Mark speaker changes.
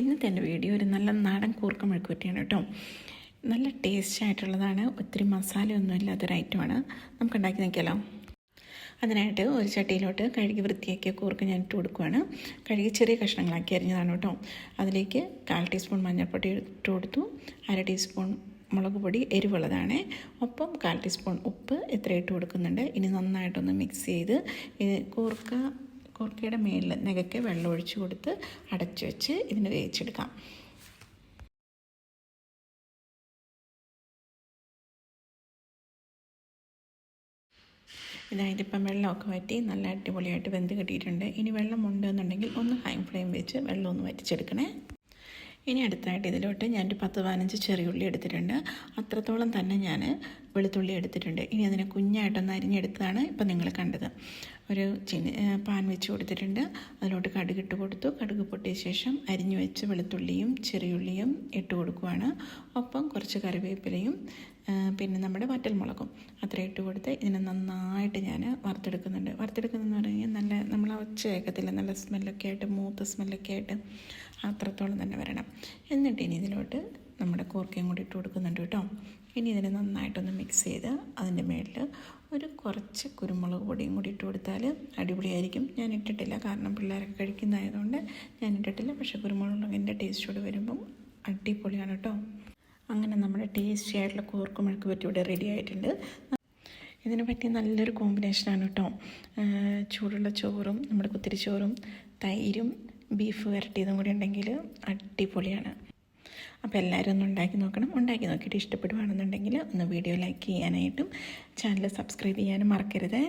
Speaker 1: ഇന്നത്തെ എന്റെ വീഡിയോ ഒരു നല്ല നാടൻ കൂർക്ക മെഴുക്കുവരട്ടിയാണ് കേട്ടോ. നല്ല ടേസ്റ്റ് ആയിട്ടുള്ളതാണ്. ഒത്തിരി മസാലയൊന്നും ഇല്ലാത്തൊരു ഐറ്റമാണ് നമുക്ക് ഉണ്ടാക്കി നോക്കിയാലോ? അതിനായിട്ട് ഒരു ചട്ടിയിലോട്ട് കഴുകി വൃത്തിയാക്കിയ കൂർക്ക ഞാൻ ഇട്ട് കൊടുക്കുകയാണ് കഴുകി ചെറിയ കഷ്ണങ്ങളാക്കി അരിഞ്ഞതാണ് കേട്ടോ. അതിലേക്ക് കാൽ ടീസ്പൂൺ മഞ്ഞൾപ്പൊടി ഇട്ട് കൊടുത്തു. അര ടീസ്പൂൺ മുളക് പൊടി എരിവുള്ളതാണ്. ഒപ്പം കാൽ ടീസ്പൂൺ ഉപ്പ് ഇത്ര ഇട്ട് കൊടുക്കുന്നുണ്ട്. ഇനി നന്നായിട്ടൊന്ന് മിക്സ് ചെയ്ത് കൂർക്ക കൂർക്കയുടെ മേളിൽ നികക്കെ വെള്ളം ഒഴിച്ചു കൊടുത്ത് അടച്ചു വെച്ച് ഇതിന് വേവിച്ചെടുക്കാം. ഇതായിട്ട് ഇപ്പം വെള്ളമൊക്കെ വറ്റി നല്ല അടിപൊളിയായിട്ട് വെന്ത് കിട്ടിയിട്ടുണ്ട്. ഇനി വെള്ളം ഉണ്ട് എന്നുണ്ടെങ്കിൽ ഒന്ന് ഹൈ ഫ്ലെയിം വെച്ച് വെള്ളം ഒന്ന് വറ്റിച്ചെടുക്കണേ. ഇനി അടുത്തായിട്ട് ഇതിലോട്ട് ഞാനൊരു പത്ത് പതിനഞ്ച് ചെറിയുള്ളി എടുത്തിട്ടുണ്ട്. അത്രത്തോളം തന്നെ ഞാൻ വെളുത്തുള്ളി എടുത്തിട്ടുണ്ട്. ഇനി അതിനെ കുഞ്ഞായിട്ടൊന്ന് അരിഞ്ഞെടുത്തതാണ് ഇപ്പം നിങ്ങൾ കണ്ടത്. ഒരു ചിനി പാൻ വെച്ച് കൊടുത്തിട്ടുണ്ട്. അതിലോട്ട് കടുകിട്ട് കൊടുത്തു. കടുക് പൊട്ടിയ ശേഷം അരിഞ്ഞു വെച്ച് വെളുത്തുള്ളിയും ചെറിയുള്ളിയും ഇട്ട് കൊടുക്കുവാണ്. ഒപ്പം കുറച്ച് കറിവേപ്പിലയും പിന്നെ നമ്മുടെ വറ്റൽമുളകും അത്ര ഇട്ട് കൊടുത്ത് ഇതിനെ നന്നായിട്ട് ഞാൻ വറുത്തെടുക്കുന്നുണ്ട്. വറുത്തെടുക്കുന്നതെന്ന് പറഞ്ഞാൽ നല്ല നമ്മൾ ഒച്ച കേൾക്കത്തില്ല. നല്ല സ്മെല്ലൊക്കെ ആയിട്ട് മൂത്ത സ്മെല്ലൊക്കെ ആയിട്ട് അത്രത്തോളം തന്നെ വരണം. എന്നിട്ട് ഇനി ഇതിലോട്ട് നമ്മുടെ കൂർക്കയും കൂടി ഇട്ട് കൊടുക്കുന്നുണ്ട് കേട്ടോ. ഇനി ഇതിനെ നന്നായിട്ടൊന്ന് മിക്സ് ചെയ്ത് അതിന്റെ മേളിൽ ഒരു കുറച്ച് കുരുമുളക് പൊടിയും കൂടി ഇട്ട് കൊടുത്താൽ അടിപൊളിയായിരിക്കും. ഞാൻ ഇട്ടിട്ടില്ല കാരണം പിള്ളേരൊക്കെ കഴിക്കുന്നതായതുകൊണ്ട് ഞാൻ ഇട്ടിട്ടില്ല. പക്ഷേ കുരുമുളകിന്റെ ടേസ്റ്റോട് വരുമ്പം അടിപൊളിയാണ് കേട്ടോ. അങ്ങനെ നമ്മുടെ ടേസ്റ്റി ആയിട്ടുള്ള കൂർക്ക മെഴുക്ക് പറ്റി ഇവിടെ റെഡി ആയിട്ടുണ്ട്. ഇതിനെ പറ്റി നല്ലൊരു കോമ്പിനേഷനാണ് കേട്ടോ. ചൂടുള്ള ചോറും നമ്മുടെ കുത്തിരിച്ചോറും തൈരും ബീഫ് വരട്ടിയതും കൂടി ഉണ്ടെങ്കിൽ അടിപൊളിയാണ്. അപ്പോൾ എല്ലാവരും ഒന്ന് ഉണ്ടാക്കി നോക്കണം. ഉണ്ടാക്കി നോക്കിയിട്ട് ഇഷ്ടപ്പെടുവാണെന്നുണ്ടെങ്കിൽ ഒന്ന് വീഡിയോ ലൈക്ക് ചെയ്യാനായിട്ടും ചാനൽ സബ്സ്ക്രൈബ് ചെയ്യാനും മറക്കരുത്.